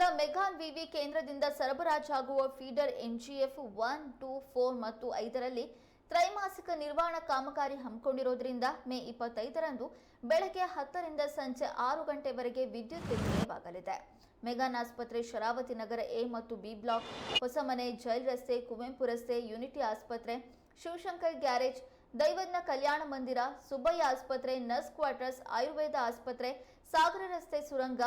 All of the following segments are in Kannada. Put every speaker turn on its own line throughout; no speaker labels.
ನಗರದ ಮೆಗಾನ್ ವಿವಿ ಕೇಂದ್ರದಿಂದ ಸರಬರಾಜಾಗುವ feeder MGF one, two, four ಮತ್ತು ಐದರಲ್ಲಿ ತ್ರೈಮಾಸಿಕ ನಿರ್ವಹಣಾ ಕಾಮಗಾರಿ ಹಮ್ಮಿಕೊಂಡಿರೋದ್ರಿಂದ ಮೇ ಇಪ್ಪತ್ತೈದರಂದು ಬೆಳಗ್ಗೆ ಹತ್ತರಿಂದ ಸಂಜೆ ಆರು ಗಂಟೆವರೆಗೆ ವಿದ್ಯುತ್ ವ್ಯತ್ಯಯವಾಗಲಿದೆ ಮೆಗಾನ್ ಆಸ್ಪತ್ರೆ ಶರಾವತಿ ನಗರ ಎ ಮತ್ತು ಬಿ ಬ್ಲಾಕ್, ಹೊಸಮನೆ, ಜೈಲ್ ರಸ್ತೆ, ಕುವೆಂಪು ರಸ್ತೆ, ಯುನಿಟಿ ಆಸ್ಪತ್ರೆ, ಶಿವಶಂಕರ್ ಗ್ಯಾರೇಜ್, ದೈವಜ್ಞ ಕಲ್ಯಾಣ ಮಂದಿರ, ಸುಬ್ಬಯ್ಯ ಆಸ್ಪತ್ರೆ, ನರ್ಸ್ ಕ್ವಾರ್ಟರ್ಸ್, ಆಯುರ್ವೇದ ಆಸ್ಪತ್ರೆ, ಸಾಗರ ರಸ್ತೆ ಸುರಂಗ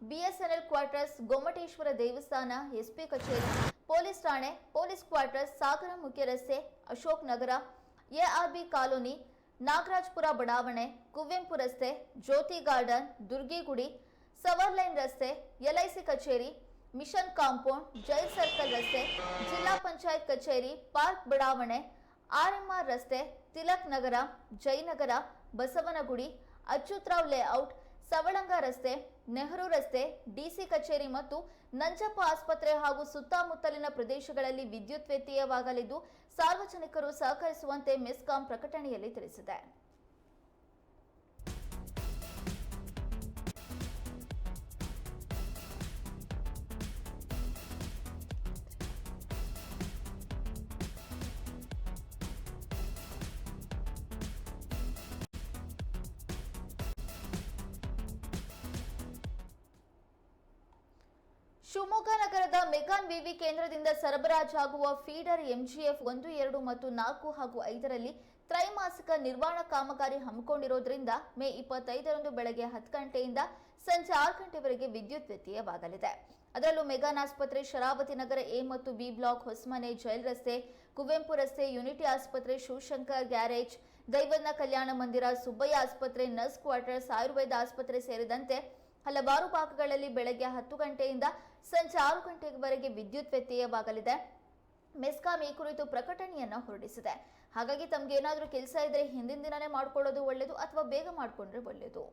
ಬಿಎಸ್ಎನ್ಎಲ್ ಕ್ವಾರ್ಟರ್ಸ್ ಗೊಮ್ಮಟೇಶ್ವರ ದೇವಸ್ಥಾನ, ಎಸ್ಪಿ ಕಚೇರಿ, ಪೊಲೀಸ್ ಠಾಣೆ, ಪೊಲೀಸ್ ಕ್ವಾರ್ಟರ್ಸ್ ಸಾಗರ ಮುಖ್ಯ ರಸ್ತೆ, ಅಶೋಕ್ ನಗರ, ಎಆರ್ಬಿ ಕಾಲೋನಿ, ನಾಗರಾಜ್ಪುರ ಬಡಾವಣೆ, ಕುವೆಂಪು ರಸ್ತೆ, Jyothi garden, Durgigudi, sewer line ರಸ್ತೆ, ಎಲ್ಐಸಿ ಕಚೇರಿ, ಮಿಷನ್ ಕಾಂಪೌಂಡ್, ಜೈಲ್ ಸರ್ಕಲ್ ರಸ್ತೆ, ಜಿಲ್ಲಾ ಪಂಚಾಯತ್ ಕಚೇರಿ, ಪಾರ್ಕ್ ಬಡಾವಣೆ, ಆರ್ಎಂಆರ್ ರಸ್ತೆ, ತಿಲಕ್ ನಗರ ಜಯನಗರ ಬಸವನಗುಡಿ, ಅಚ್ಯುತ್ರಾವ್ ಲೇಔಟ್, ಸವಳಂಗ ರಸ್ತೆ ನೆಹರು ರಸ್ತೆ, ಡಿಸಿ ಕಚೇರಿ ಮತ್ತು ನಂಜಪ್ಪ ಆಸ್ಪತ್ರೆ ಹಾಗೂ ಸುತ್ತಮುತ್ತಲಿನ ಪ್ರದೇಶಗಳಲ್ಲಿ ವಿದ್ಯುತ್ ವ್ಯತ್ಯಯವಾಗಲಿದ್ದು, ಸಾರ್ವಜನಿಕರು ಸಹಕರಿಸುವಂತೆ ಮೆಸ್ಕಾಂ ಪ್ರಕಟಣೆಯಲ್ಲಿ ತಿಳಿಸಿದೆ. ಶಿವಮೊಗ್ಗ ನಗರದ ಮೆಗಾನ್ ವಿವಿ ಕೇಂದ್ರದಿಂದ ಸರಬರಾಜಾಗುವ ಫೀಡರ್ ಎಂಜಿಎಫ್ ಒಂದು, ಎರಡು ಮತ್ತು ನಾಲ್ಕು ಹಾಗೂ ಐದರಲ್ಲಿ ತ್ರೈಮಾಸಿಕ ನಿರ್ವಹಣಾ ಕಾಮಗಾರಿ ಹಮ್ಮಿಕೊಂಡಿರೋದ್ರಿಂದ ಮೇ ಇಪ್ಪತ್ತೈದರಂದು ಬೆಳಗ್ಗೆ ಹತ್ತು ಗಂಟೆಯಿಂದ ಸಂಜೆ ಆರು ಗಂಟೆವರೆಗೆ ವಿದ್ಯುತ್ ವ್ಯತ್ಯಯವಾಗಲಿದೆ. ಅದರಲ್ಲೂ ಮೆಗಾನ್ ಆಸ್ಪತ್ರೆ, ಶರಾವತಿ ನಗರ ಎ ಮತ್ತು ಬಿ ಬ್ಲಾಕ್, ಹೊಸಮನೆ, ಜೈಲ್ ರಸ್ತೆ, ಕುವೆಂಪು ರಸ್ತೆ, ಯುನಿಟಿ ಆಸ್ಪತ್ರೆ, ಶಿವಶಂಕರ್ ಗ್ಯಾರೇಜ್, ದೈವನ್ನ ಕಲ್ಯಾಣ ಮಂದಿರ, ಸುಬ್ಬಯ್ಯ ಆಸ್ಪತ್ರೆ, ನರ್ಸ್ ಕ್ವಾರ್ಟರ್ಸ್, ಆಯುರ್ವೇದ ಆಸ್ಪತ್ರೆ ಸೇರಿದಂತೆ ಹಲವಾರು ಭಾಗಗಳಲ್ಲಿ ಬೆಳಗ್ಗೆ ಹತ್ತು ಗಂಟೆಯಿಂದ ಸಂಜೆ ಆರು ಗಂಟೆವರೆಗೆ ವಿದ್ಯುತ್ ವ್ಯತ್ಯಯವಾಗಲಿದೆ. ಮೆಸ್ಕಾಂ ಈ ಕುರಿತು ಪ್ರಕಟಣೆಯನ್ನ ಹೊರಡಿಸಿದೆ. ಹಾಗಾಗಿ ತಮ್ಗೆ ಏನಾದರೂ ಕೆಲಸ ಇದ್ರೆ ಹಿಂದಿನ ದಿನನೇ ಮಾಡ್ಕೊಳ್ಳೋದು ಒಳ್ಳೆಯದು ಅಥವಾ ಬೇಗ ಮಾಡ್ಕೊಂಡ್ರೆ ಒಳ್ಳೆಯದು